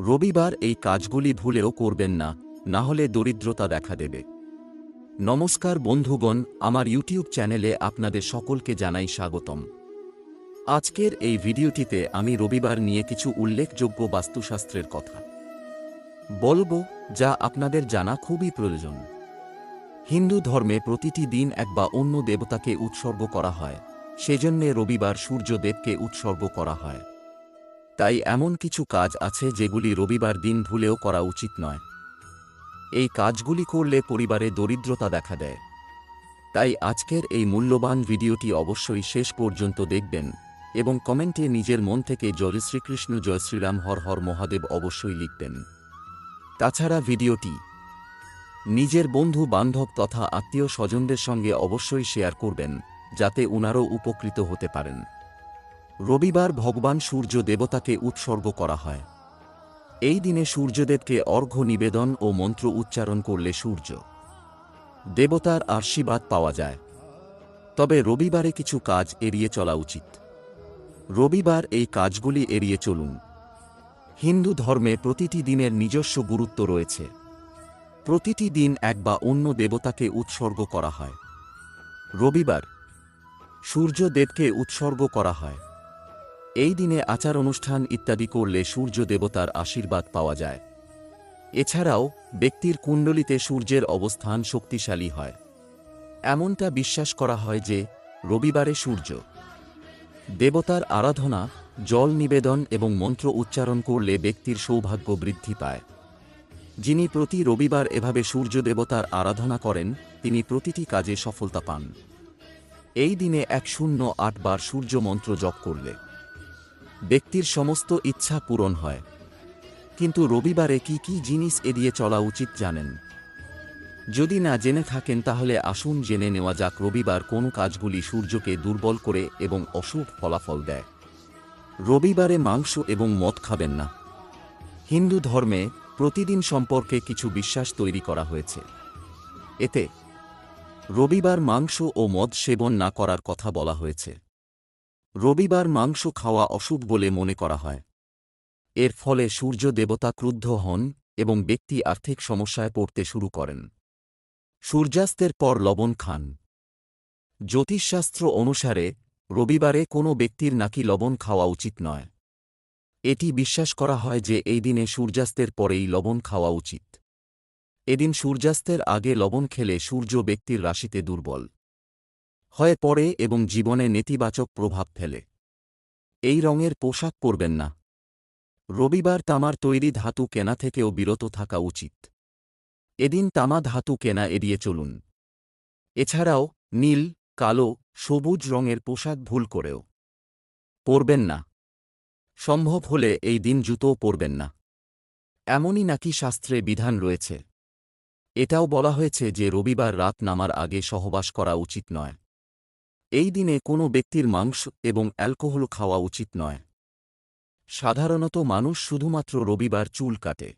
রবিবার এই কাজগুলি ভুলেও করবেন না না হলে দরিদ্রতা দেখা দেবে। নমস্কার বন্ধুগণ, আমার ইউটিউব চ্যানেলে আপনাদের সকলকে জানাই স্বাগতম। আজকের এই ভিডিওটিতে আমি রবিবার নিয়ে কিছু উল্লেখযোগ্য বাস্তুশাস্ত্রের কথা। বলব, যা আপনাদের জানা খুবই প্রয়োজন। হিন্দু ধর্মে প্রতিটি দিন এক বা অন্য দেবতাকে উৎসর্গ করা হয়, সেজন্যে রবিবার সূর্যদেবকে উৎসর্গ করা হয়। তাই এমন কিছু কাজ আছে যেগুলি রবিবার দিন ভুলেও করা উচিত নয়। এই কাজগুলি করলে পরিবারে দরিদ্রতা দেখা দেয়। তাই আজকের এই মূল্যবান ভিডিওটি অবশ্যই শেষ পর্যন্ত দেখবেন এবং কমেন্টে নিজের মন থেকে জয় শ্রীকৃষ্ণ, জয় শ্রীরাম, হর হর মহাদেব অবশ্যই লিখবেন। তাছাড়া ভিডিওটি নিজের বন্ধু, বান্ধব তথা আত্মীয় স্বজনদের সঙ্গে অবশ্যই শেয়ার করবেন, যাতে উনারও উপকৃত হতে পারেন। রবিবার ভগবান সূর্য দেবতাকে উৎসর্গ করা হয়। এই দিনে সূর্যদেবকে অর্ঘ্য নিবেদন ও মন্ত্র উচ্চারণ করলে সূর্য দেবতার আশীর্বাদ পাওয়া যায়। তবে রবিবারে কিছু কাজ এড়িয়ে চলা উচিত। রবিবার এই কাজগুলি এড়িয়ে চলুন। হিন্দু ধর্মে প্রতিটি দিনের নিজস্ব গুরুত্ব রয়েছে। প্রতিটি দিন এক বা অন্য দেবতাকে উৎসর্গ করা হয়। রবিবার সূর্যদেবকে উৎসর্গ করা হয়। এই দিনে আচার অনুষ্ঠান ইত্যাদি করলে সূর্য দেবতার আশীর্বাদ পাওয়া যায়। এছাড়াও, ব্যক্তির কুণ্ডলিতে সূর্যের অবস্থান শক্তিশালী হয়। এমনটা বিশ্বাস করা হয় যে, রবিবারে সূর্য। দেবতার আরাধনা, জল নিবেদন এবং মন্ত্র উচ্চারণ করলে ব্যক্তির সৌভাগ্য বৃদ্ধি পায়। যিনি প্রতি রবিবার এভাবে সূর্য দেবতার আরাধনা করেন, তিনি প্রতিটি কাজে সফলতা পান। এই দিনে এক শূন্য আটবার সূর্য মন্ত্র জপ করলে। ব্যক্তির সমস্ত ইচ্ছা পূরণ হয়। কিন্তু রবিবারে কি কি জিনিস এড়িয়ে চলা উচিত জানেন? যদি না জেনে থাকেন তাহলে আসুন জেনে নেওয়া যাক রবিবার কোন কাজগুলি সূর্যকে দুর্বল করে এবং অশুভ ফলাফল দেয়। রবিবারে মাংস এবং মদ খাবেন না। হিন্দু ধর্মে প্রতিদিন সম্পর্কে কিছু বিশ্বাস তৈরি করা হয়েছে। এতে রবিবার মাংস ও মদ সেবন না করার কথা বলা হয়েছে। রবিবার মাংস খাওয়া অশুভ বলে মনে করা হয়। এর ফলে সূর্য দেবতা ক্রুদ্ধ হন এবং ব্যক্তি আর্থিক সমস্যায় পড়তে শুরু করেন। সূর্যাস্তের পর লবণ খান। জ্যোতিষশাস্ত্র অনুসারে, রবিবারে কোনো ব্যক্তির নাকি লবণ খাওয়া উচিত নয়। এটি বিশ্বাস করা হয় যে এই দিনে সূর্যাস্তের পরেই লবণ খাওয়া উচিত। এদিন সূর্যাস্তের আগে লবণ খেলে সূর্য ব্যক্তির রাশিতে দুর্বল। হয়ে পড়ে এবং জীবনে নেতিবাচক প্রভাব ফেলে। এই রঙের পোশাক পরবেন না। রবিবার তামার তৈরি ধাতু কেনা থেকেও বিরত থাকা উচিত। এদিন তামা ধাতু কেনা এড়িয়ে চলুন। এছাড়াও, নীল, কালো, সবুজ রঙের পোশাক ভুল করেও। পরবেন না। সম্ভব হলে এই দিন জুতোও পরবেন না। এমনই নাকি শাস্ত্রে বিধান রয়েছে। এটাও বলা হয়েছে যে রবিবার রাত নামার আগে সহবাস করা উচিত নয়। এই দিনে কোনো ব্যক্তির মাংস এবং অ্যালকোহল খাওয়া উচিত নয়। সাধারণত মানুষ শুধুমাত্র রবিবার চুল কাটে।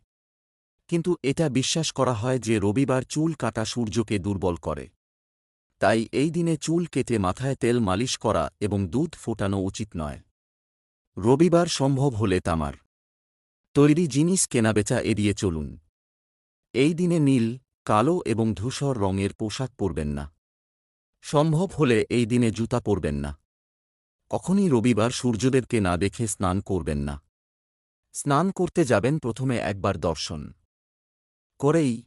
কিন্তু এটা বিশ্বাস করা হয় যে রবিবার চুল কাটা সূর্যকে দুর্বল করে। তাই এই দিনে চুল কেটে মাথায় তেল মালিশ করা এবং দুধ ফোটানো উচিত নয়। রবিবার সম্ভব হলে তামার তৈরি জিনিস কেনাবেচা এড়িয়ে চলুন। এই দিনে নীল, কালো এবং ধূসর রঙের পোশাক পরবেন না। সম্ভব হলে এই দিনে জুতা পরবেন না। কখনই রবিবার সূর্যদেবকে না দেখে স্নান করবেন না। স্নান করতে যাবেন প্রথমে একবার দর্শন। করেই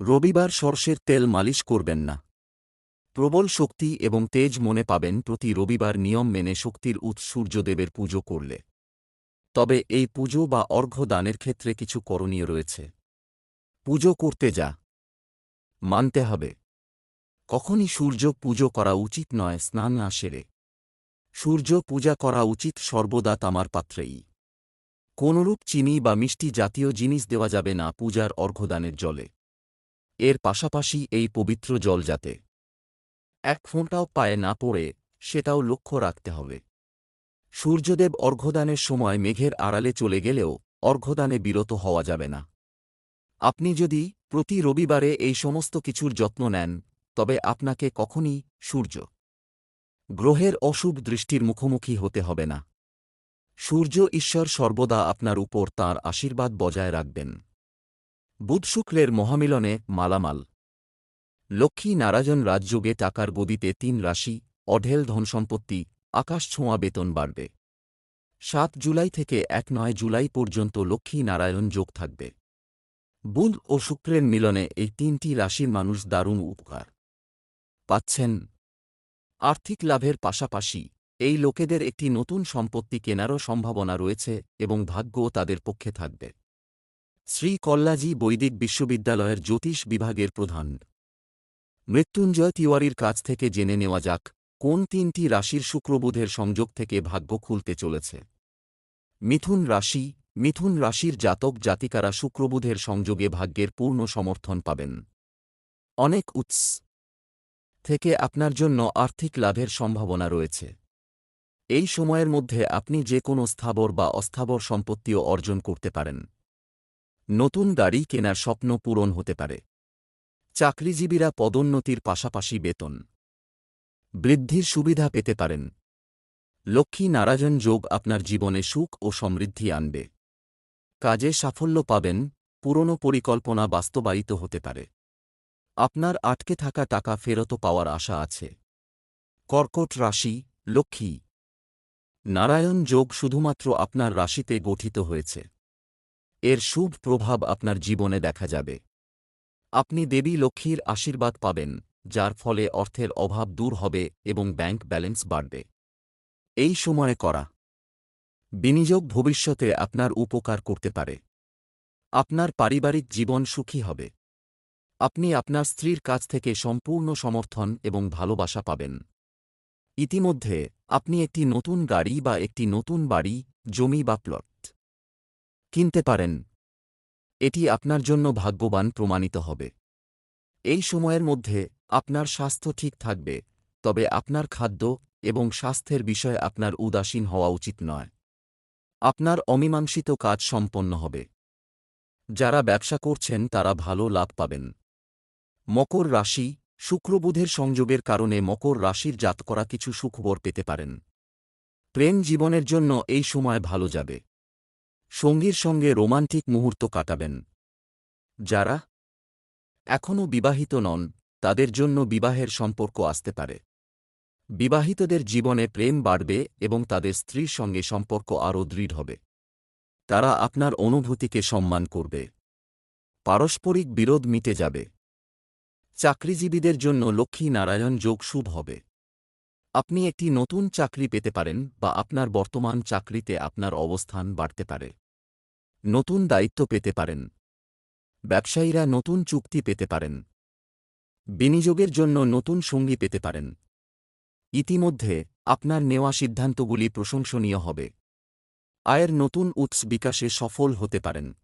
রবিবার সর্ষের তেল মালিশ করবেন না। প্রবল শক্তি এবং তেজ মনে পাবেন প্রতি রবিবার নিয়ম মেনে শক্তির উৎস সূর্যদেবের পুজো করলে। তবে এই পুজো বা অর্ঘ্য দানের ক্ষেত্রে কিছু করণীয় রয়েছে। পুজো করতে যা। মানতে হবে। কখনই সূর্য পুজো করা উচিত নয়, স্নান না সেরে সূর্য পূজা করা উচিত সর্বদা তামার পাত্রেই। কোনরূপ চিনি বা মিষ্টি জাতীয় জিনিস দেওয়া যাবে না পূজার অর্ঘ্যদানের জলে। এর পাশাপাশি এই পবিত্র জল যাতে এক ফোঁটাও পায়ে না পড়ে, সেটাও লক্ষ্য রাখতে হবে। সূর্যদেব অর্ঘ্যদানের সময় মেঘের আড়ালে চলে গেলেও অর্ঘ্যদানে বিরত হওয়া যাবে না। আপনি যদি প্রতি রবিবারে এই সমস্ত কিছুর যত্ন নেন তবে আপনাকে কখনই সূর্য। গ্রহের অশুভ দৃষ্টির মুখোমুখি হতে হবে না। সূর্য ঈশ্বর সর্বদা আপনার উপর তাঁর আশীর্বাদ বজায় রাখবেন। বুধ শুক্রের মহামিলনে মালামাল। লক্ষ্মী নারাজন রাজযোগে টাকার গদিতে তিন রাশি, অঢেল ধনসম্পত্তি, আকাশ ছোঁয়া বেতন বাড়বে। সাত জুলাই থেকে এক নয় জুলাই পর্যন্ত লক্ষ্মী নারায়ণ যোগ থাকবে। বুধ ও শুক্রের মিলনে এই তিনটি রাশির মানুষ দারুণ উপকার। পাচ্ছেন। আর্থিক লাভের পাশাপাশি এই লোকেদের একটি নতুন সম্পত্তি কেনারও সম্ভাবনা রয়েছে এবং ভাগ্যও তাদের পক্ষে থাকবে। শ্রী কল্লাজি বৈদিক বিশ্ববিদ্যালয়ের জ্যোতিষ বিভাগের প্রধান। মৃত্যুঞ্জয় তিওয়ারির কাছ থেকে জেনে নেওয়া যাক, কোন তিনটি রাশির শুক্রবুধের সংযোগ থেকে ভাগ্য খুলতে চলেছে। মিথুন রাশি, মিথুন রাশির জাতক জাতিকারা শুক্রবুধের সংযোগে ভাগ্যের পূর্ণ সমর্থন পাবেন। অনেক উৎস। থেকে আপনার জন্য আর্থিক লাভের সম্ভাবনা রয়েছে। এই সময়ের মধ্যে আপনি যে কোনো স্থাবর বা অস্থাবর সম্পত্তিও অর্জন করতে পারেন। নতুন গাড়ি কেনার স্বপ্ন পূরণ হতে পারে। চাকরিজীবীরা পদোন্নতির পাশাপাশি বেতন বৃদ্ধির সুবিধা পেতে পারেন। লক্ষ্মী নারায়ণ যোগ আপনার জীবনে সুখ ও সমৃদ্ধি আনবে। কাজে সাফল্য পাবেন, পুরনো পরিকল্পনা বাস্তবায়িত হতে পারে। আপনার আটকে থাকা টাকা ফেরত পাওয়ার আশা আছে। কর্কট রাশি, লক্ষ্মী। নারায়ণ যোগ শুধুমাত্র আপনার রাশিতে গঠিত হয়েছে। এর শুভ প্রভাব আপনার জীবনে দেখা যাবে। আপনি দেবী লক্ষ্মীর আশীর্বাদ পাবেন, যার ফলে অর্থের অভাব দূর হবে এবং ব্যাংক ব্যালেন্স বাড়বে। এই সময়ে করা। বিনিয়োগ ভবিষ্যতে আপনার উপকার করতে পারে। আপনার পারিবারিক জীবন সুখী হবে। আপনি আপনার স্ত্রীর কাছ থেকে সম্পূর্ণ সমর্থন এবং ভালোবাসা পাবেন। ইতিমধ্যে, আপনি একটি নতুন গাড়ি বা একটি নতুন বাড়ি, জমি বা প্লট কিনতে পারেন। এটি আপনার জন্য ভাগ্যবান প্রমাণিত হবে। এই সময়ের মধ্যে, আপনার স্বাস্থ্য ঠিক থাকবে, তবে আপনার খাদ্য এবং স্বাস্থ্যের বিষয়ে আপনার উদাসীন হওয়া উচিত নয়। আপনার অমীমাংসিত কাজ সম্পন্ন হবে। যারা ব্যবসা করছেন তারা ভালো লাভ পাবেন। মকর রাশি, শুক্রবুধের সংযোগের কারণে মকর রাশির জাত করা কিছু সুখবর পেতে পারেন। প্রেম জীবনের জন্য এই সময় ভালো যাবে। সঙ্গীর সঙ্গে রোমান্টিক মুহূর্ত কাটাবেন। যারা এখনও বিবাহিত নন, তাদের জন্য বিবাহের সম্পর্ক আসতে পারে। বিবাহিতদের জীবনে প্রেম বাড়বে এবং তাদের স্ত্রীর সঙ্গে সম্পর্ক আরও দৃঢ় হবে। তারা আপনার অনুভূতিকে সম্মান করবে। পারস্পরিক বিরোধ মিটে যাবে। চাকরিজীবীদের জন্য লক্ষ্মী নারায়ণ যোগ শুভ হবে। আপনি একটি নতুন চাকরি পেতে পারেন বা আপনার বর্তমান চাকরিতে আপনার অবস্থান বাড়তে পারে। নতুন দায়িত্ব পেতে পারেন। ব্যবসায়ীরা নতুন চুক্তি পেতে পারেন। বিনিয়োগের জন্য নতুন সঙ্গী পেতে পারেন। ইতিমধ্যে আপনার নেওয়া সিদ্ধান্তগুলি প্রশংসনীয় হবে। আয়ের নতুন উৎস বিকাশে সফল হতে পারেন।